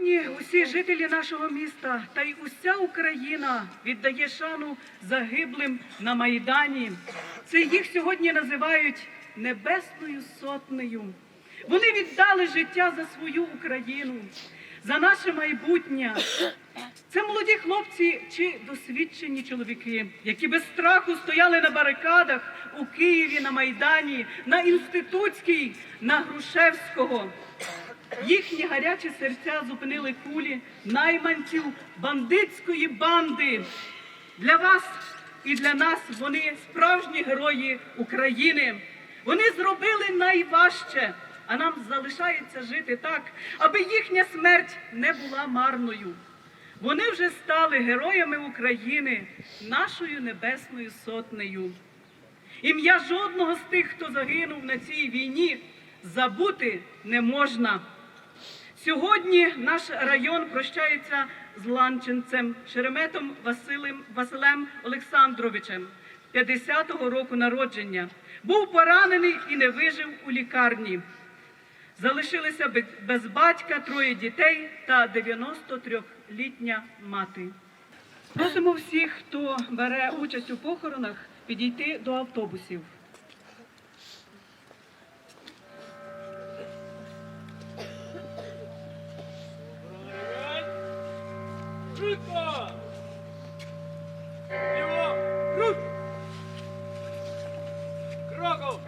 Ні, усі жителі нашого міста та й уся Україна віддає шану загиблим на Майдані. Це їх сьогодні називають Небесною Сотнею. Вони віддали життя за свою Україну, за наше майбутнє. Це молоді хлопці чи досвідчені чоловіки, які без страху стояли на барикадах у Києві, на Майдані, на Інститутській, на Грушевського. Їхні гарячі серця зупинили кулі найманців бандитської банди. Для вас і для нас вони справжні герої України. Вони зробили найважче, а нам залишається жити так, аби їхня смерть не була марною. Вони вже стали героями України, нашою небесною сотнею. Ім'я жодного з тих, хто загинув на цій війні, забути не можна. Сьогодні наш район прощається з ланченцем Шереметом Василем, Василем Олександровичем, 50-го року народження. Був поранений і не вижив у лікарні. Залишилися бе- без батька, троє дітей та 93-літня мати. Просимо всіх, хто бере участь у похоронах, підійти до автобусів. Швидко! Ліво! Кроком!